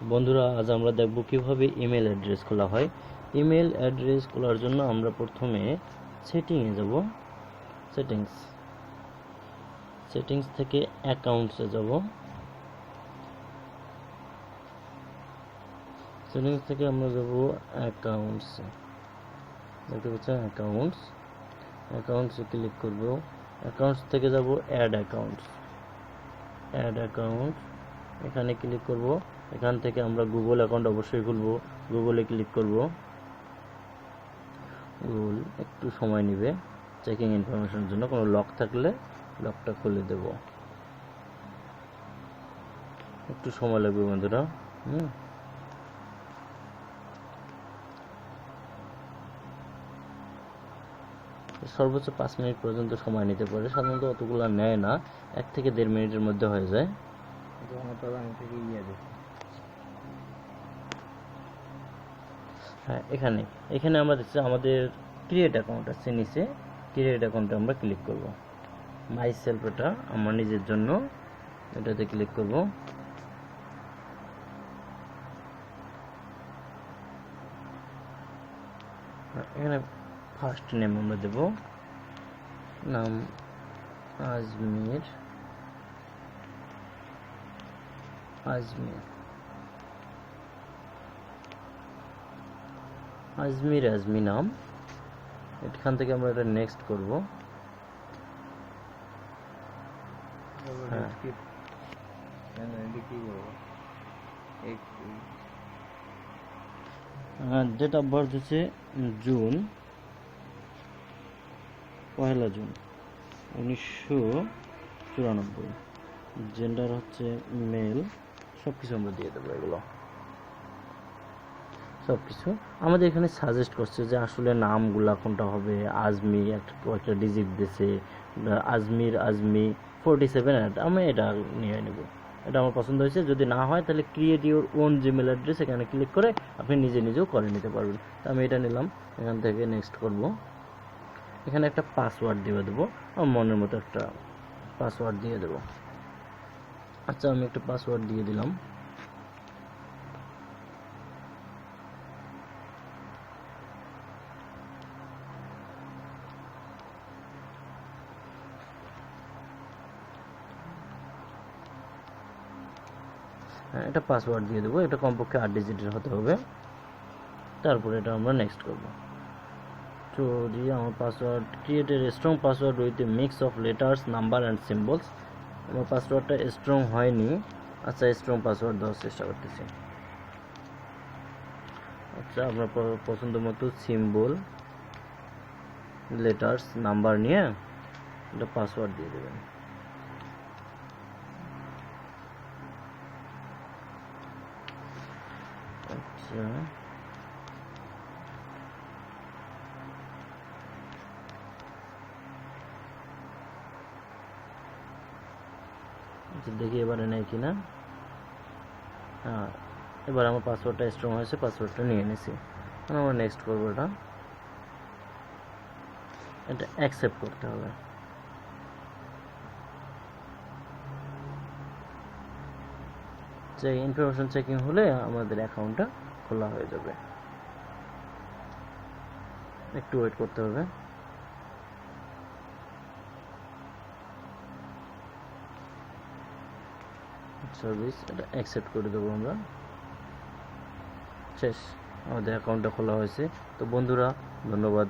বন্ধুরা, আজ আমরা দেখব কীভাবে ইমেল অ্যাড্রেস খোলা হয়। ইমেল অ্যাড্রেস খোলার জন্য আমরা প্রথমে সেটিংয়ে যাব। সেটিংস সেটিংস থেকে অ্যাকাউন্টসে যাব। সেটিংস থেকে আমরা যাব অ্যাকাউন্টসে দেখতে পাচ্ছেন? অ্যাকাউন্টস অ্যাকাউন্টসে ক্লিক করব। অ্যাকাউন্টস থেকে যাব অ্যাড অ্যাকাউন্টস অ্যাড অ্যাকাউন্ট এখানে ক্লিক করব। এখান থেকে আমরা গুগল অ্যাকাউন্ট অবশ্যই খুলব। গুগলে ক্লিক করব। গুগল একটু সময় নেবে। চেকিং ইনফরমেশনের জন্য। কোনো লক থাকলে লকটা খুলে দেব। একটু সময় লাগবে বন্ধুরা। হুম। সর্বোচ্চ পাঁচ মিনিট পর্যন্ত সময় নিতে পারে। সাধারণত অতগুলো নেয় না। এক থেকে দেড় মিনিটের মধ্যে হয়ে যায়। হ্যাঁ এখানে। এখানে আমরা দেখছি আমাদের ক্রিয়েট অ্যাকাউন্ট আছে নিচে। ক্রিয়েট অ্যাকাউন্টে আমরা ক্লিক করব। মাই সেলফ এটা আমার নিজের জন্য এটাতে ক্লিক করব। হ্যাঁ, এখানে ফার্স্ট নেম আমরা দেব। নাম আজমির। আজমির। আজমি নাম। এখান থেকে আমরা এটা নেক্সট করব। হ্যাঁ। ডেট অফ বার্থ হচ্ছে জুন পয়লা জুন, উনিশশো চুরানব্বই। জেন্ডার হচ্ছে মেল সব কিছু আমরা দিয়ে দেবো এগুলো। সব কিছু আমাদের এখানে সাজেস্ট করছে যে আসলে নামগুলা কোনটা হবে, আজমি একটা একটা ডিজিট দিছে আজমির, আজমি ফোরটি সেভেন আমি এটা নিয়ে নেব। এটা আমার পছন্দ হয়েছে, যদি না হয় তাহলে create your own Gmail address এখানে ক্লিক করে আপনি নিজে নিজেও করে নিতে পারবেন। তো আমি এটা নিলাম, এখান থেকে নেক্সট করব। এখানে একটা পাসওয়ার্ড দিয়ে দেবো, আমার মনের মতো একটা পাসওয়ার্ড দিয়ে দেবো। আচ্ছা আমি একটা পাসওয়ার্ড দিয়ে দিলাম। এটা পাসওয়ার্ড দিয়ে দেবো। এটা কমপক্ষে আট ডিজিটের হতে হবে। তারপরে এটা আমরা নেক্সট করব। তো দিয়ে আমার password created strong password with mix of letters number and symbols আমার পাসওয়ার্ডটা স্ট্রং হয়নি। আচ্ছা স্ট্রং পাসওয়ার্ড দেওয়ার চেষ্টা করতেছি। আচ্ছা আপনার পছন্দ মতো সিম্বল লেটার্স নাম্বার নিয়ে এটা পাসওয়ার্ড দিয়ে দেবেন। আচ্ছা। দেখি এবারে নেই কিনা। হ্যাঁ এবার আমার পাসওয়ার্ডটা স্ট্রং হয়েছে পাসওয়ার্ডটা নিয়ে নিছি। আমরা নেক্সট করব এটা। এটা অ্যাকসেপ্ট করতে হবে। যে ইনফরমেশন চেকিং হলে আমাদের অ্যাকাউন্টটা খোলা হয়ে যাবে। একটু ওয়েট করতে হবে। সার্ভিস এটা অ্যাকসেপ্ট করে দেবো আমরা। শেষ, আমাদের অ্যাকাউন্টটা খোলা হয়েছে। তো বন্ধুরা, ধন্যবাদ।